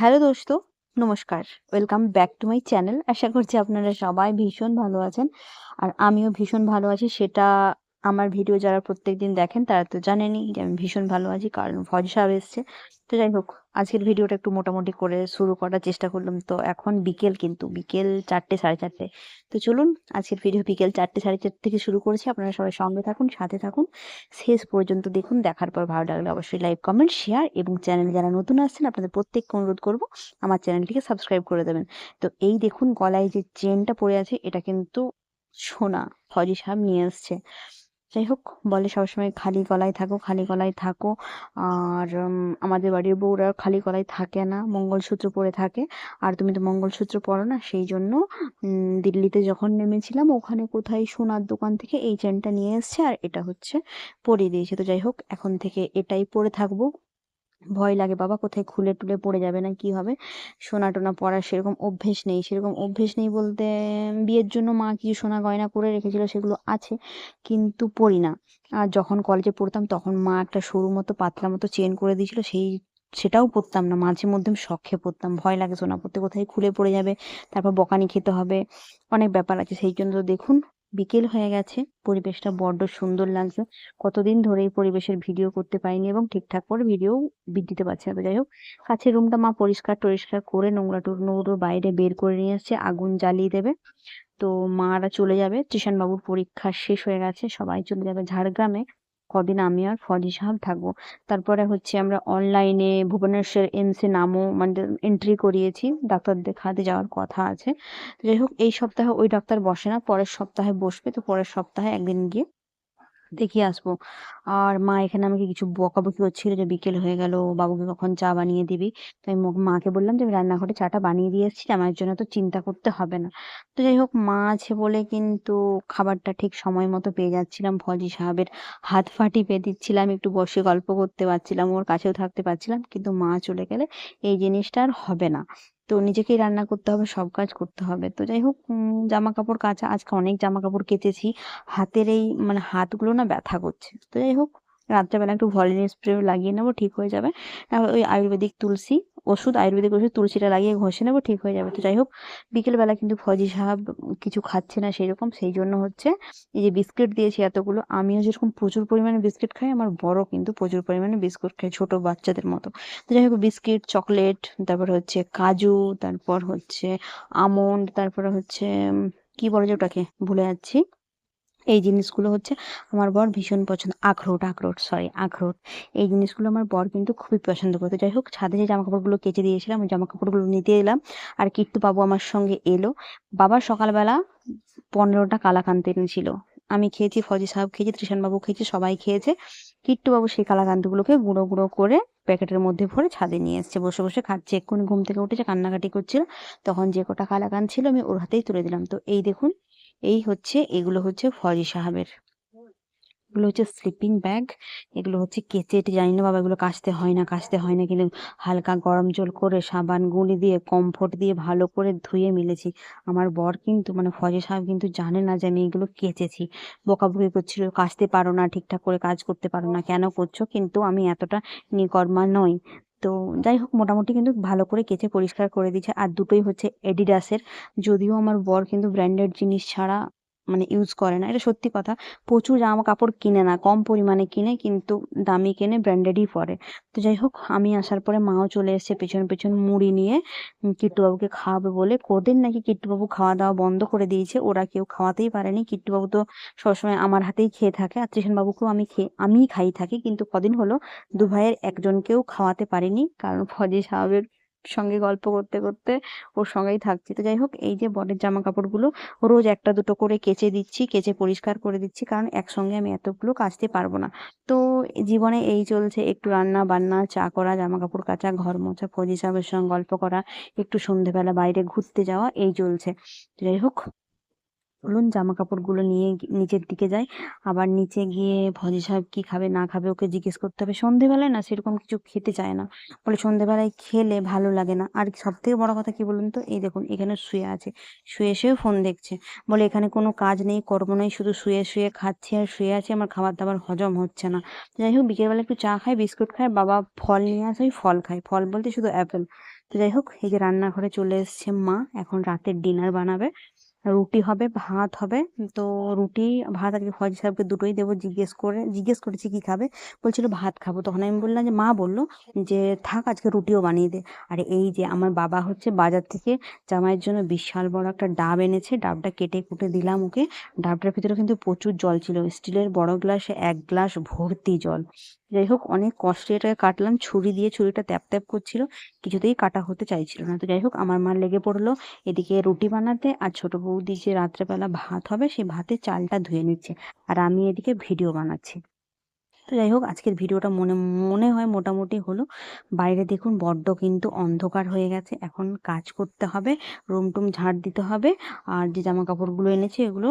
Hello দোস্ত, নমস্কার। Welcome back to my channel আশা করছি আপনারা সবাই ভীষণ ভালো আছেন। আর আমিও ভীষণ ভালো আছি, সেটা আমার ভিডিও যারা প্রত্যেক দিন দেখেন, তারা তো জানেনই যে আমি ভীষণ ভালো আছি, কারণ ফজ সাহেব এসছে। তো যাই হোক, আজকের ভিডিওটা একটু মোটামুটি করে শুরু করার চেষ্টা করলাম। তো এখন বিকেল কিন্তু, বিকেল চারটে, সাড়ে চারটে। তো চলুন, আজকের ভিডিও বিকেল চারটে, সাড়ে চারটে থেকে শুরু করেছি। আপনারা সবাই সঙ্গে থাকুন, সাথে থাকুন। শেষ পর্যন্ত দেখুন, দেখার পর ভালো লাগলে অবশ্যই লাইক, কমেন্ট, শেয়ার এবং চ্যানেলে যারা নতুন আসছেন, আপনাদের প্রত্যেককে অনুরোধ করব আমার চ্যানেলটিকে সাবস্ক্রাইব করে দেবেন। তো এই দেখুন, গলায় যে চেনটা পড়ে আছে, এটা কিন্তু সোনা, ফজি সাহেব নিয়ে এসছে যাই হোক, বলে সবসময় খালি গলায় থাকো, খালি গলায় থাকো। আর আমাদের বাড়ির বউরা খালি গলায় থাকে না, মঙ্গলসূত্র পরে থাকে। আর তুমি তো মঙ্গলসূত্র পরো না, সেই জন্য দিল্লিতে যখন নেমেছিলাম, ওখানে কোথায় সোনার দোকান থেকে এই চেনটা নিয়ে এসছে, আর এটা হচ্ছে পরিয়ে দিয়েছে তো যাই হোক, এখন থেকে এটাই পরে থাকব। ভয় লাগে, বাবা, কোথায় খুলে টুলে পড়ে যাবে না, কি হবে? সোনা টোনা পরার সেরকম অভ্যেস নেই, সেরকম অভ্যেস নেই বলতে বিয়ের জন্য মা কিছু সোনা গয়না করে রেখেছিল সেগুলো আছে, কিন্তু পরি না। আর যখন কলেজে পড়তাম তখন মা একটা সরু মতো, পাতলা মতো চেন করে দিয়েছিল, সেই, সেটাও পরতাম না। মাঝে মধ্যে শখে পরতাম ভয় লাগে সোনা পরতে কোথায় খুলে পড়ে যাবে, তারপর বকানি খেতে হবে, অনেক ব্যাপার আছে, সেই জন্য দেখুন বিকেল হয়ে গেছে। পরিবেশটা বড্ড সুন্দর লাগছে। কতদিন ধরে এই পরিবেশের ভিডিও করতে পারিনি এবং ঠিকঠাক করে ভিডিও দিতে পারছি না। যাই হোক, কাছের রুমটা মা পরিষ্কার টরিষ্কার করে নোংরা টোংরা বাইরে বের করে নিয়ে আসছে, আগুন জ্বালিয়ে দেবে। তো মারা চলে যাবে। বাবুর পরীক্ষা শেষ হয়ে গেছে। সবাই চলে যাবে ঝাড়গ্রামে। কদিন আমি আর ফজি সাহেব থাকব। তারপরে হচ্ছে আমরা অনলাইনে ভুবনেশ্বর এমসে নামও মানে এন্ট্রি করিয়েছি, ডাক্তার দেখাতে যাওয়ার কথা আছে। যাই হোক, এই সপ্তাহে ওই ডাক্তার বসে না, পরের সপ্তাহে বসবে, তো পরের সপ্তাহে একদিন গিয়ে দেখিয়ে আসব। আর মা এখানে আমাকে কিছু বকাবকি হচ্ছিল যে বিকেল হয়ে গেল, বাবুকে কখন চা বানিয়ে দিবি? তো আমি মাকে বললাম যে আমি রান্নাঘরে চাটা বানিয়ে দিয়ে এসেছি আমার জন্য তো চিন্তা করতে হবে না। তো যাই হোক, মা আছে বলে কিন্তু খাবারটা ঠিক সময় মতো পেয়ে যাচ্ছিলাম। ফজি সাহেবের হাত ফাটি পেয়ে দিচ্ছিলাম, একটু বসে গল্প করতে পারছিলাম, ওর কাছেও থাকতে পারছিলাম, কিন্তু মা চলে গেলে এই জিনিসটা আর হবে না। তো নিজেকেই রান্না করতে হবে, সব কাজ করতে হবে। তো যাই হোক জামা কাপড় কাচা, আজকে অনেক জামা কাপড় কেচেছি। হাতের এই মানে হাতগুলো না ব্যথা করছে। তো যাই হোক রাত্রেবেলা একটু ভলিনি স্প্রে লাগিয়ে নেব, ঠিক হয়ে যাবে। ওই আয়ুর্বেদিক তুলসী, ওষুধ, আয়ুর্বেদিক ওষুধ, তুলসীটা লাগিয়ে ঘষে নেব, ঠিক হয়ে যাবে। তো যাই হোক, বিকেলবেলা কিন্তু ফজি সাহাব কিছু খাচ্ছে না সেই রকম সেই জন্য হচ্ছে এই যে বিস্কিট দিয়েছি এতগুলো, আমিও যেরকম প্রচুর পরিমাণে বিস্কিট খাই, আমার বড় কিন্তু প্রচুর পরিমাণে বিস্কুট খাই ছোট বাচ্চাদের মতো। তো যাই হোক, বিস্কিট, চকলেট, তারপর হচ্ছে কাজু, তারপর হচ্ছে আমন্ড, তারপরে হচ্ছে কি বলে যে ওটাকে, ভুলে যাচ্ছি। এই জিনিসগুলো হচ্ছে আমার বর ভীষণ পছন্দ। আখরোট আখরোট সরি আখরোট। এই জিনিসগুলো আমার বর কিন্তু খুবই পছন্দ করতো। যাই হোক, ছাদে যে জামা কাপড়গুলো কেচে দিয়েছিলাম ওই জামা কাপড়গুলো নিতে এলাম। আর কিট্টু বাবু আমার সঙ্গে এলো। বাবা সকালবেলা পনেরোটা কালাকান্দ এনেছিল। আমি খেয়েছি, ফজি সাহেব খেয়েছি ত্রিশানবাবু খেয়েছি, সবাই খেয়েছে। কিট্টুবাবু সেই কালাকান্দগুলোকে গুঁড়ো গুঁড়ো করে প্যাকেটের মধ্যে ভরে ছাদে নিয়ে এসছে। বসে বসে খাচ্ছে। এক্ষুনি ঘুম থেকে উঠেছে কান্নাকাটি করছিল, তখন যে কটা কালাকান ছিল, আমি ওর হাতেই তুলে দিলাম। তো এই দেখুন এই হচ্ছে, এগুলো হচ্ছে ফজি সাহাবের। এগুলো হচ্ছে স্লিপিং ব্যাগ এগুলো হচ্ছে কেচে, এটি জানি না বাবা, এগুলো কাচতে হয় না, কাচতে হয় না, কিন্তু হালকা গরম জল করে সাবান গুঁড়ি দিয়ে কমফোর্ট দিয়ে ভালো করে ধুয়ে মিলেছি। আমার বর কিন্তু মানে ফজে সাহেব কিন্তু জানে না যে আমি এগুলো কেচেছি। বকাবকি করছিল, কাচতে পারো না, ঠিকঠাক করে কাজ করতে পারো না, কেন করছ? কিন্তু আমি এতটা নিকর্মা নই। তো যাই হোক, মোটামুটি কিন্তু ভালো করে কেচে পরিষ্কার করে দিয়েছে। আর দুটোই হচ্ছে এডিডাসের যদিও আমার বর কিন্তু ব্র্যান্ডেড জিনিস ছাড়া মানে ইউজ করে না। এটা সত্যি কথা। প্রচুর জামা কাপড় কিনে না, কম পরিমাণে কিনে কিন্তু দামি কিনে ব্র্যান্ডেডই পরে। তো যাই হোক, আমি আসার পরে মাও চলে এসছে পেছন পেছন মুড়ি নিয়ে। কিট্টুবাবুকে খাওয়াবে বলে কদিন নাকি কিট্টুবাবু খাওয়া দাওয়া বন্ধ করে দিয়েছে। ওরা কেউ খাওয়াতেই পারেনি। কিট্টুবাবু তো সবসময় আমার হাতেই খেয়ে থাকে। আর বাবুকেও আমি খেয়ে, আমিই খাই থাকি। কিন্তু কদিন হলো দু ভাইয়ের একজনকেও খাওয়াতে পারিনি। কারণ ফজে সাহেবের সঙ্গে গল্প করতে করতে ওর সঙ্গেই থাকছি। তো যাই হোক, এই যে বরের জামা কাপড়গুলো রোজ একটা দুটো করে কেচে দিচ্ছি, কেচে পরিষ্কার করে দিচ্ছি, কারণ একসঙ্গে আমি এতগুলো কাচতে পারব না। তো জীবনে এই চলছে, একটু রান্না বান্না, চা করা জামা কাপড় কাচা, ঘর মোছা ফজি সাহেবের সঙ্গে গল্প করা, একটু সন্ধেবেলা বাইরে ঘুরতে যাওয়া, এই চলছে। যাই হোক চলুন জামা কাপড়গুলো নিয়ে নিচের দিকে যাই। আবার নিচে গিয়ে ভজি সাহেব কি খাবে, না খাবে ওকে জিজ্ঞেস করতে হবে। সন্ধেবেলায় না সেরকম কিছু খেতে চায় না। বলে সন্ধেবেলায় খেলে ভালো লাগে না। আর সব থেকে বড় কথা কি বলুন তো? এই দেখুন, এখানে শুয়ে আছে। শুয়ে শুয়ে ফোন দেখছে। বলে এখানে কোনো কাজ নেই, কর্ম নেই, শুধু শুয়ে শুয়ে খাচ্ছি আর শুয়ে আছে। আমার খাবার দাবার হজম হচ্ছে না। যাই হোক, বিকেলবেলা একটু চা খাই বিস্কুট খাই বাবা ফল নিয়ে আসে, ওই ফল খাই ফল বলতে শুধু অ্যাপেল। তো যাই হোক, এই যে রান্নাঘরে চলে এসছে মা। এখন রাতের ডিনার বানাবে। রুটি হবে, ভাত হবে। তো রুটি, ভাত আজকে ফজ সাহেবকে দুটোই দেবো, জিজ্ঞেস করে, জিজ্ঞেস করেছি কি খাবে? বলছিল ভাত খাব। তখন আমি বললাম যে, মা বলল যে, থাক আজকে রুটিও বানিয়ে দে। আর এই যে, আমার বাবা হচ্ছে বাজার থেকে জামাইয়ের জন্য বিশাল বড় একটা ডাব এনেছে। ডাবটা কেটে কুটে দিলাম ওকে। ডাবটার ভিতরে কিন্তু প্রচুর জল ছিল। স্টিলের বড় গ্লাসে এক গ্লাস ভর্তি জল। যাই হোক, অনেক কষ্টে এটাকে কাটলাম। ছুরি দিয়ে ছুরিটা ত্যাপ ত্যাপ করছিল। কিছুতেই কাটা হতে চাইছিল না। তো যাই হোক, আমার মা লেগে পড়ল। এদিকে রুটি বানাতে আর ছোট বৌদি যে রাত্রেবেলা ভাত হবে সেই ভাতে চালটা ধুয়ে নিচ্ছে। আর আমি এদিকে ভিডিও বানাচ্ছি। তো যাই হোক, আজকের ভিডিওটা মনে মনে হয় মোটামুটি হলো। বাইরে দেখুন, বড্ড কিন্তু অন্ধকার হয়ে গেছে। এখন কাজ করতে হবে, রুম টুম ঝাড় দিতে হবে। আর যে জামা কাপড়গুলো এনেছি, এগুলো